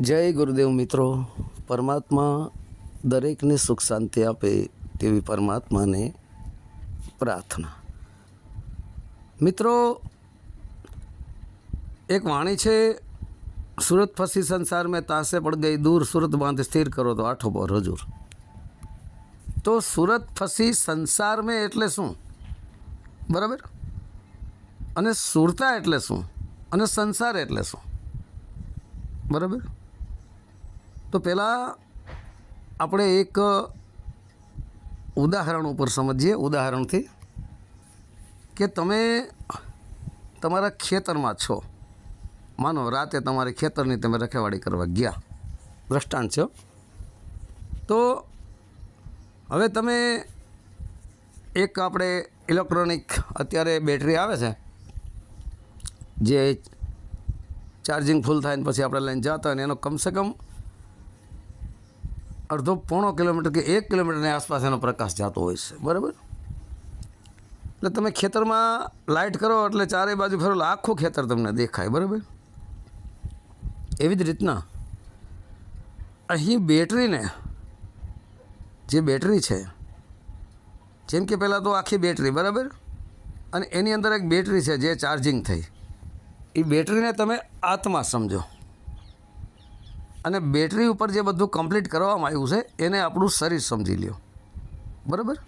જય ગુરુદેવ મિત્રો. પરમાત્મા દરેકને સુખ શાંતિ આપે તેવી પરમાત્માને પ્રાર્થના. મિત્રો, એક વાણી છે, સુરત ફસી સંસાર મેં તાસે પડ ગઈ દૂર, સુરત બાંધ સ્થિર કરો તો આઠો પર હજુર. તો સુરત ફસી સંસાર મેં એટલે શું? બરાબર? અને સુરતા એટલે શું? અને સંસાર એટલે શું? બરાબર? તો પહેલાં આપણે એક ઉદાહરણ ઉપર સમજીએ, ઉદાહરણથી કે તમે તમારા ખેતરમાં છો. માનો રાતે તમારે ખેતરની તમે રખેવાળી કરવા ગયા. દ્રષ્ટાંત છે તો હવે તમે એક આપણે ઇલેક્ટ્રોનિક અત્યારે બેટરી આવે છે, જે ચાર્જિંગ ફૂલ થાય ને પછી આપણે લઈને જતા હોય એનો કમસે કમ અડધો પોણો કિલોમીટર કે એક કિલોમીટરની આસપાસ એનો પ્રકાશ જતો હોય છે. બરાબર? એટલે તમે ખેતરમાં લાઇટ કરો એટલે ચારેય બાજુ ફેરો આખું ખેતર તમને દેખાય. બરાબર? એવી જ રીતના અહીં બેટરીને, જે બેટરી છે, જેમ કે પહેલાં તો આખી બેટરી, બરાબર? અને એની અંદર એક બેટરી છે જે ચાર્જિંગ થઈ. એ બેટરીને તમે આત્મા સમજો. અને બેટરી ઉપર જે બધું કમ્પ્લીટ કરવામાં આવ્યું છે, એને આપણું શરીર સમજી લ્યો. બરાબર?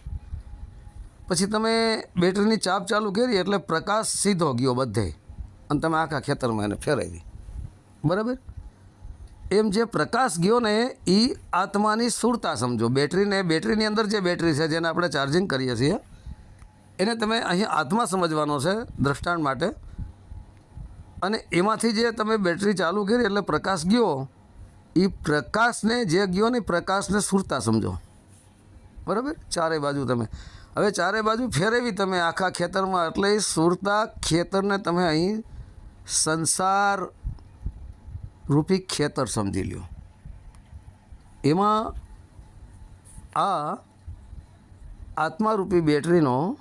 પછી તમે બેટરીની ચાપ ચાલુ કરી, એટલે પ્રકાશ સીધો ગયો બધે. અને તમે આખા ખેતરમાં એને ફેરવી. બરાબર? એમ જે પ્રકાશ ગયો ને, એ આત્માની સુરતા સમજો. બેટરીને, બેટરીની અંદર જે બેટરી છે, જેને આપણે ચાર્જિંગ કરીએ છીએ, એને તમે અહીં આત્મા સમજવાનો છે, દ્રષ્ટાંત માટે. અને એમાંથી જે તમે બેટરી ચાલુ કરી, એટલે પ્રકાશ ગયો એ પ્રકાશને, જે ગયો ને પ્રકાશને સુરતા સમજો. બરાબર? ચારે બાજુ તમે. હવે ચારે બાજુ ફેરવી તમે આખા ખેતરમાં. એટલે એ સુરતા ખેતરને તમે અહીં સંસાર રૂપી ખેતર સમજી લ્યો. એમાં આ આત્મારૂપી બેટરીનો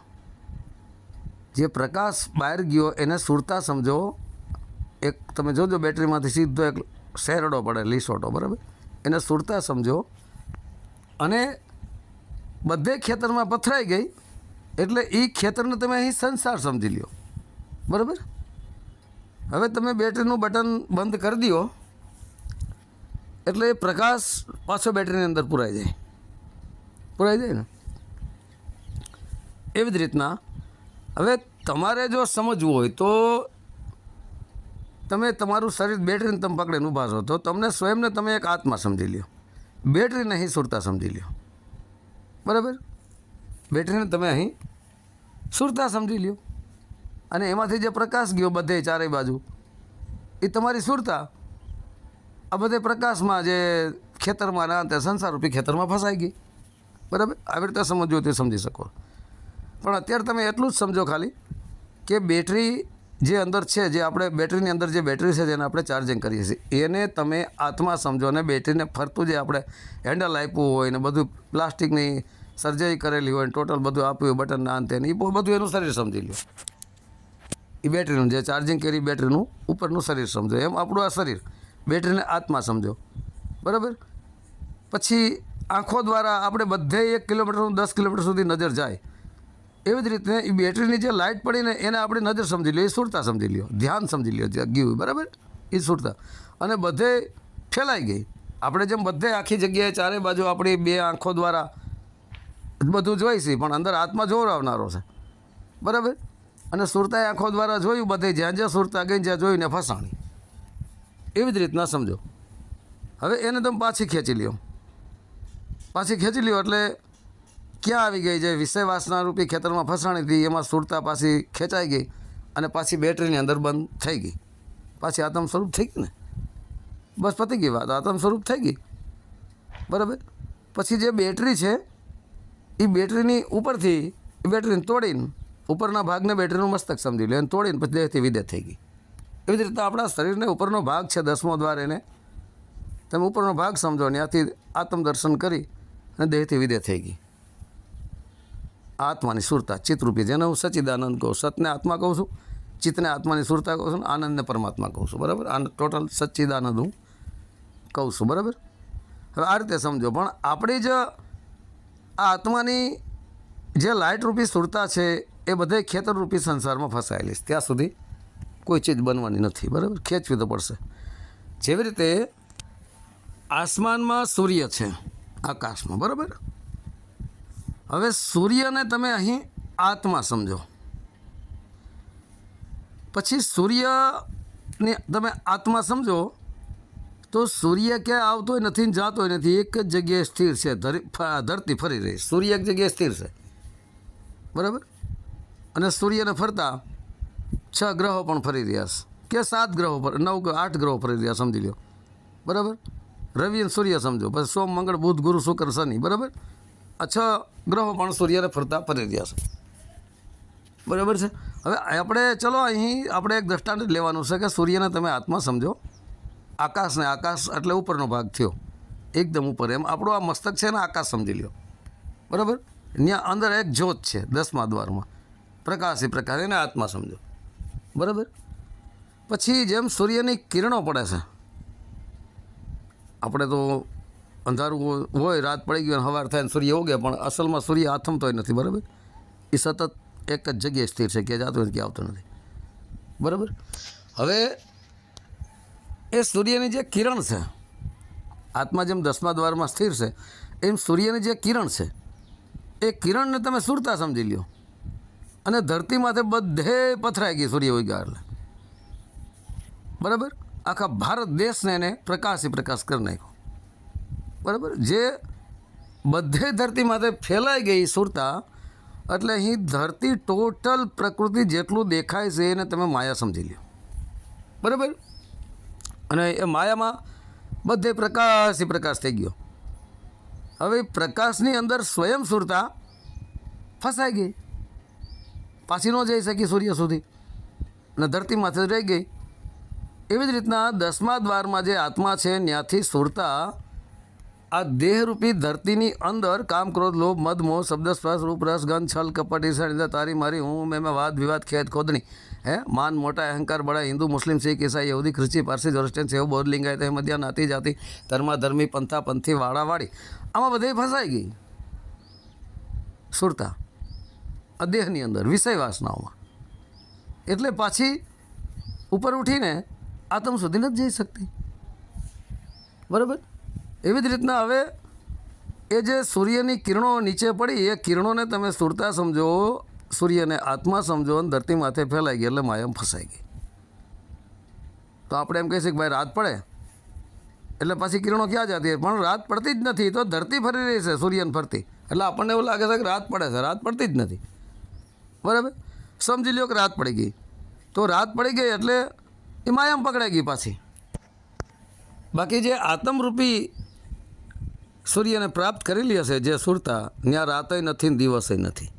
જે પ્રકાશ બહાર ગયો, એને સુરતા સમજો. એક તમે જોજો બેટરીમાંથી સીધો એક શેરડો પડે, લીસોટો, બરાબર? એને સુરતા સમજો. અને બધે ખેતરમાં પથરાઈ ગઈ, એટલે એ ખેતરને તમે અહીં સંસાર સમજી લ્યો. બરાબર? હવે તમે બેટરીનું બટન બંધ કરી દો, એટલે એ પ્રકાશ પાછો બેટરીની અંદર પુરાઈ જાય. પુરાઈ જાય ને? એવી જ રીતના. હવે તમારે જો સમજવું હોય તો તમે તમારું શરીર બેટરીને તમે પકડીને ઊભા છો, તો તમને સ્વયંને તમે એક આત્મા સમજી લ્યો. બેટરીને અહીં સુરતા સમજી લ્યો. બરાબર? બેટરીને તમે અહીં સુરતા સમજી લ્યો. અને એમાંથી જે પ્રકાશ ગયો બધે ચારેય બાજુ, એ તમારી સુરતા. આ બધે પ્રકાશમાં જે ખેતરમાં ના તે સંસારરૂપી ખેતરમાં ફસાઈ ગઈ. બરાબર? આવી રીતે સમજવું તે સમજી શકો. પણ અત્યારે તમે એટલું જ સમજો ખાલી કે બેટરી જે અંદર છે, જે આપણે બેટરીની અંદર જે બેટરી છે, જેને આપણે ચાર્જિંગ કરીએ છીએ, એને તમે આત્મા સમજો અને બેટરીને ફરતું જે આપણે હેન્ડલ આપ્યું હોય ને બધું પ્લાસ્ટિકની સર્જરી કરેલી હોય ને ટોટલ બધું આપ્યું હોય બટન ના અંતે ને એ બધું એનું શરીર સમજી લો એ બેટરીનું જે ચાર્જિંગ કરી બેટરીનું, ઉપરનું શરીર સમજો. એમ આપણું આ શરીર. બેટરીને આત્મા સમજો. બરાબર? પછી આંખો દ્વારા આપણે બધે એક કિલોમીટરનું દસ કિલોમીટર સુધી નજર જાય. એવી જ રીતે એ બેટરીની જે લાઇટ પડીને એને આપણે નજર સમજી લ્યો, એ સુરતા સમજી લ્યો, ધ્યાન સમજી લ્યો, જે ગયું બરાબર? એ સુરતા. અને બધે ફેલાઈ ગઈ. આપણે જેમ બધે આખી જગ્યાએ ચારે બાજુ આપણી બે આંખો દ્વારા બધું જોઈશી પણ અંદર આત્મા આવનારો છે. બરાબર? અને સુરતાએ આંખો દ્વારા જોયું, બધે જ્યાં જ્યાં સુરતા ગઈ જ્યાં જોઈને ફસાણી. એવી જ રીતના સમજો. હવે એને તમે પાછી ખેંચી લ્યો. પાછી ખેંચી લ્યો એટલે ક્યાં આવી ગઈ જે વિષય વાસના રૂપી ખેતરમાં ફસાણી હતી, એમાં સુરતા પાછી ખેંચાઈ ગઈ અને પાછી બેટરીની અંદર બંધ થઈ ગઈ. પાછી આતમ સ્વરૂપ થઈ ગઈ ને? બસ પતી ગઈ વાત, આતમ સ્વરૂપ થઈ ગઈ. બરાબર? પછી જે બેટરી છે એ બેટરીની ઉપરથી બેટરીને તોડીને, ઉપરના ભાગને બેટરીનું મસ્તક સમજી લે અને તોડીને પછી દેહથી વિદે થઈ ગઈ. એવી જ રીતે આપણા શરીરને ઉપરનો ભાગ છે દસમો દ્વાર એને. તમે ઉપરનો ભાગ સમજો ને, ત્યાંથી આત્મદર્શન કરી અને દેહથી વિદે થઈ ગઈ. આત્માની સુરતા. ચિત્તરૂપી જેને હું સચિદાનંદ કહું સતને આત્મા કહું છું, ચિત્તને આત્માની સુરતા કહું છું, આનંદને પરમાત્મા કહું છું. બરાબર? આ ટોટલ સચ્ચિદાનંદ હું કહું છું. બરાબર? હવે આ રીતે સમજો. પણ આપણી જ આ આત્માની જે લાઇટરૂપી સુરતા છે, એ બધે ખેતરરૂપી સંસારમાં ફસાયેલી છે. ત્યાં સુધી કોઈ ચીજ બનવાની નથી. બરાબર? ખેંચવી તો પડશે. જેવી રીતે આસમાનમાં સૂર્ય છે, આકાશમાં. બરાબર? હવે સૂર્યને તમે અહીં આત્મા સમજો. પછી સૂર્યને તમે આત્મા સમજો, તો સૂર્ય ક્યાં આવતોય નથી જાતો નથી, એક જ જગ્યાએ સ્થિર છે ધરતી ફરી રહી સૂર્ય એક જગ્યાએ સ્થિર છે. બરાબર? અને સૂર્યને ફરતા છ ગ્રહો પણ ફરી રહ્યા છે. કે સાત ગ્રહો પર નવ આઠ ગ્રહો ફરી રહ્યા સમજી લો બરાબર? રવિ અને સૂર્ય સમજો. પછી સોમ, મંગળ, બુધ, ગુરુ, શુક્ર, શનિ. બરાબર? આ છ ગ્રહો પણ સૂર્યને ફરતા ફરી રહ્યા છે. બરાબર છે? હવે આપણે, ચલો અહીં આપણે એક દ્રષ્ટાંત લેવાનું છે કે સૂર્યને તમે આત્મા સમજો. આકાશને આકાશ એટલે ઉપરનો ભાગ થયો. એકદમ ઉપર. એમ આપણું આ મસ્તક છે ને, આકાશ સમજી લ્યો. બરાબર? ત્યાં અંદર એક જ્યોત છે, દસમા દ્વારમાં. પ્રકાશી પ્રકાશ એને આત્મા સમજો. બરાબર? પછી જેમ સૂર્યની કિરણો પડે છે, આપણે તો અંધારું હોય, રાત પડી ગયું સવાર થાય ને સૂર્ય ઉગે, પણ અસલમાં સૂર્ય આથમતો નથી, બરાબર? એ સતત એક જ જગ્યાએ સ્થિર છે કે જતો નથી કે આવતો નથી. બરાબર? હવે, એ સૂર્યની જે કિરણ છે, આત્મા જેમ દસમા દ્વારમાં સ્થિર છે, એમ સૂર્યની જે કિરણ છે, એ કિરણને તમે સુરતા સમજી લ્યો. અને ધરતી માથે બધે પથરાઈ ગઈ સૂર્ય ઉગ્યા એટલે. બરાબર? આખા ભારત દેશને એને પ્રકાશી પ્રકાશ કરી નાખ્યો. બરાબર? જે બધે ધરતી માથે ફેલાઈ ગઈ સુરતા, એટલે અહીં ધરતી ટોટલ પ્રકૃતિ જેટલું દેખાય છે એને તમે માયા સમજી લ્યો. બરાબર? અને એ માયામાં બધે પ્રકાશી પ્રકાશ થઈ ગયો. હવે પ્રકાશની અંદર સ્વયં સુરતા ફસાઈ ગઈ. પાછી ન જઈ શકી સૂર્ય સુધી. અને ધરતી જ રહી ગઈ. એવી જ રીતના દસમા દ્વારમાં જે આત્મા છે ત્યાંથી સુરતા આ દેહરૂપી ધરતીની અંદર કામ ક્રોધ, લોભ, મદ, મોહ, શબ્દ, સ્પર્શ, રૂપ, રસ, ગંધ, છલ, કપટ, ઈર્ષા તારી, મારી, હું, મેં મેં, વાદ, વિવાદ ખેત ખોદણી. હે? માન, મોટા, અહંકાર બડા હિન્દુ, મુસ્લિમ, શીખ, ઈસાઈ, યહૂદી, ખ્રિસ્તી, પારસી જોરસ્ટેન સેવ, બૌદ્ધ, લિંગાયત મધ્યા નાતી, જાતિ, ધર્મા, ધર્મી, પંથા, પંથી, વાળાવાળી. આમાં બધે ફસાઈ ગઈ. સુરતા. આ દેહની અંદર, વિષય વાસનાઓમાં. એટલે પાછી ઉપર ઉઠીને આતમ સુધી નથી જઈ શકતી. બરાબર? એવી જ રીતના હવે એ જે સૂર્યની કિરણો નીચે પડી, એ કિરણોને તમે સુરતા સમજો, સૂર્યને આત્મા સમજો અને ધરતી માથે ફેલાઈ ગઈ એટલે માયામ ફસાઈ ગઈ. તો આપણે એમ કહીશું કે ભાઈ રાત પડે, એટલે પાછી કિરણો ક્યાં જતી? પણ રાત પડતી જ નથી તો ધરતી ફરી રહી છે, સૂર્યને ફરતી. એટલે આપણને એવું લાગે છે કે રાત પડે છે, રાત પડતી જ નથી. બરાબર? સમજી લ્યો કે રાત પડી ગઈ. તો રાત પડી ગઈ એટલે એ માયામ પકડાઈ ગઈ પાછી. બાકી જે આત્મરૂપી સૂર્યને પ્રાપ્ત કરેલી હશે જે સુરતા ત્યાં રાતય નથી ને દિવસે નથી.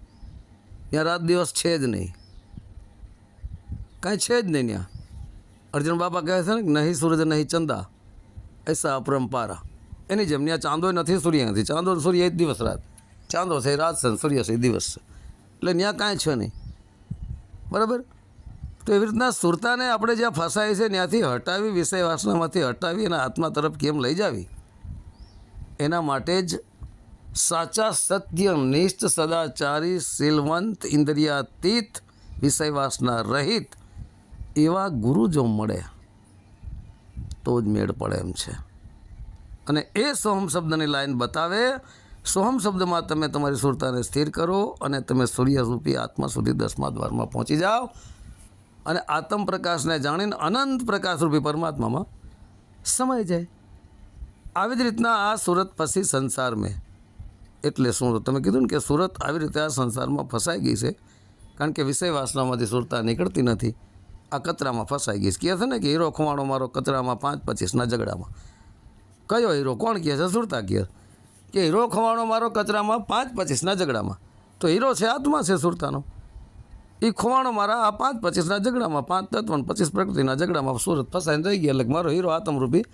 ત્યાં રાત દિવસ છે જ નહીં. કાંઈ છે જ નહીં ત્યાં અર્જુન બાપા કહે છે ને કે નહીં સૂરજ, નહીં ચંદા. એસા અપરંપારા. એની જેમ ત્યાં ચાંદો નથી સૂર્ય નથી ચાંદો સૂર્ય એ દિવસ રાત. ચાંદો છે રાત છે સૂર્ય છે દિવસ છે. એટલે ત્યાં કાંઈ છે નહીં. બરાબર? તો એવી રીતના સુરતાને આપણે જ્યાં ફસાય છે ત્યાંથી હટાવી, વિષય વાસનામાંથી હટાવી અને આત્મા તરફ કેમ લઈ જાવી? એના માટે જ સાચા, સત્ય, નિષ્ઠ, સદાચારી, શીલવંત, ઇન્દ્રિયાતીત, વિષયવાસના રહિત એવા ગુરુ જો મળે. તો જ મેળ પડે એમ છે. અને એ સોહમ શબ્દની લાઈન બતાવે, સોહમ શબ્દમાં તમે તમારી સુરતાને સ્થિર કરો અને તમે સૂર્યરૂપી આત્મા સુધી દસમા દ્વારમાં પહોંચી જાઓ. અને આત્મ પ્રકાશને જાણીને અનંત પ્રકાશરૂપી પરમાત્મામાં સમાઈ જાય. આવી જ રીતના આ સુરત પછી સંસાર મેં. એટલે શું? તમે કીધું ને કે સુરત આવી રીતે આ સંસારમાં ફસાઈ ગઈ છે. કારણ કે વિષય વાસનામાંથી સુરતા નીકળતી નથી. આ કચરામાં ફસાઈ ગઈ છે. કહે છે ને કે હીરો ખુવાણો મારો કચરામાં પાંચ પચીસના ઝઘડામાં. કયો હીરો? કોણ કહે છે? સુરતા કહે. કે હીરો ખવાણો મારો કચરામાં પાંચ પચીસના ઝઘડામાં. તો હીરો છે, આત્મા છે સુરતાનો. એ ખોવાણો મારા આ પાંચ પચીસના ઝઘડામાં, પાંચ તત્વ પચીસ પ્રકૃતિના ઝઘડામાં સુરત ફસાઈને રહી ગયા. એટલે મારો હીરો આત્મરૂપી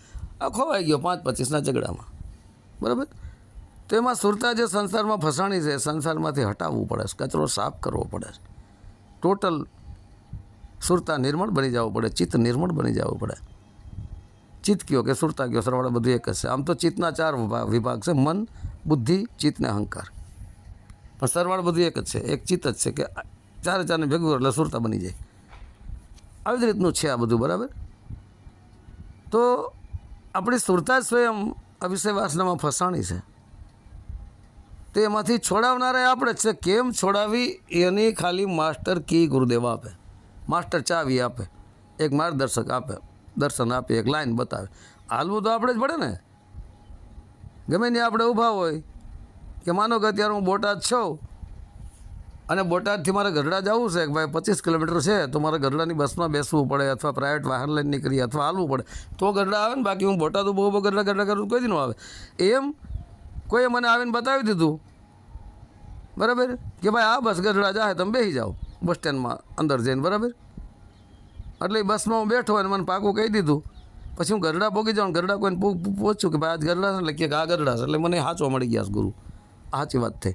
આ ખોવાઈ ગયો પાંચ પચીસના ઝઘડામાં. બરાબર? તો એમાં સુરતા જે સંસારમાં ફસાણી છે સંસારમાંથી હટાવવું પડે છે, કચરો સાફ કરવો પડે છે. ટોટલ સુરતા નિર્મળ બની જવું પડે, ચિત્ત નિર્મળ બની જવું પડે. ચિત્ત કયો કે સુરતા કયો? સરવાળા બધું એક જ છે. આમ તો ચિત્તના ચાર વિભાગ છે, મન, બુદ્ધિ, ચિત્ત ને અહંકાર. પણ સરવાળ બધું એક જ છે. એક ચિત્ત જ છે કે ચારે ચારને ભેગું એટલે સુરતા બની જાય. આવી જ રીતનું છે આ બધું, બરાબર? તો આપણી સુરતા સ્વયં આ વાસનામાં ફસાણી છે. તો એમાંથી છોડાવનારા આપણે છે. કેમ છોડાવી? એની ખાલી માસ્ટર કી ગુરુદેવ આપે. માસ્ટર ચાવી આપે. એક માર્ગદર્શક આપે. દર્શન આપે એક લાઈન બતાવે. હાલવું તો આપણે જ પડે ને. ગમે ત્યાં આપણે ઊભા હોય. કે માનો કે અત્યારે હું બોટાદ છું. અને બોટાદથી મારે ગઢડા જવું છે, કે ભાઈ પચીસ કિલોમીટર છે, તો મારે ગઢડાની બસમાં બેસવું પડે અથવા પ્રાઇવેટ વાહન લઈને નીકળી અથવા હાલવું પડે. તો ગઢડા આવે ને, બાકી હું બોટાદ બહુ બહુ ગઢડા ગઢડા કરું કોઈ દી ન આવે. એમ કોઈએ મને આવીને બતાવી દીધું. બરાબર? કે ભાઈ આ બસ ગઢડા જાય તમે બેસી જાઓ બસ સ્ટેન્ડમાં અંદર જઈને, બરાબર? એટલે એ બસમાં હું બેઠો અને મને પાકું કહી દીધું. પછી હું ગરડા ભોગી જાઉં ગરડા કોઈને પૂ- પૂ- પૂછું કે ભાઈ આજ ગરડા છે એટલે કે આ ગરડા છે, એટલે મને સાચો મળી ગયા ગુરુ. સાચી વાત થઈ.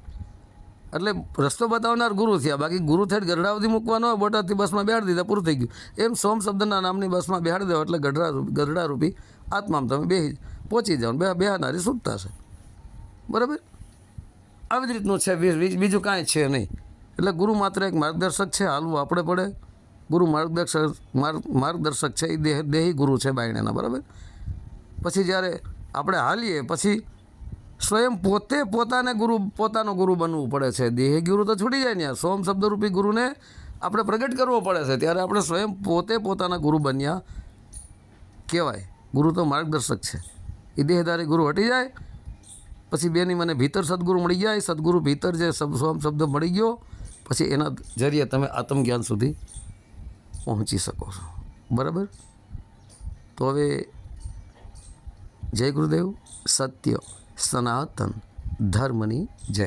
એટલે રસ્તો બતાવનાર ગુરુ થયા. બાકી ગુરુ થઈ ગરડા મૂકવાનો હોય, બોટાદથી બસમાં બેહાડી દીધા, પૂરું થઈ ગયું. એમ સોમ શબ્દના નામની બસમાં બેહાડી દો એટલે ગઢડા ગરડા રૂપી આત્મામાં તમે બેહી, પહોંચી જાઓ બે, બેહાનારી સુખતા છે બરાબર? આવી જ રીતનું છે, બીજું કાંઈ છે નહીં. એટલે ગુરુ માત્ર એક માર્ગદર્શક છે, હાલવું આપણે પડે. ગુરુ માર્ગદર્શક માર્ગ માર્ગદર્શક છે એ દેહ, દેહી ગુરુ છે બાયણેના, બરાબર? પછી જ્યારે આપણે હાલીએ, પછી સ્વયં પોતે પોતાને ગુરુ, પોતાનો ગુરુ બનવું પડે છે. દેહ ગુરુ તો છૂટી જાય ને. સોમ શબ્દરૂપી ગુરુને આપણે પ્રગટ કરવો પડે છે. ત્યારે આપણે સ્વયં પોતે પોતાના ગુરુ બન્યા કહેવાય. ગુરુ તો માર્ગદર્શક છે. એ દેહધારી ગુરુ હટી જાય, પછી બેની મને ભીતર સદગુરુ મળી જાય. સદગુરુ ભીતર જે સોમ શબ્દ મળી ગયો, પછી એના જરીએ તમે આત્મજ્ઞાન સુધી પહોંચી શકો છો. બરાબર? તો હવે જય ગુરુદેવ. સત્ય. સનાતન ધર્મની જય.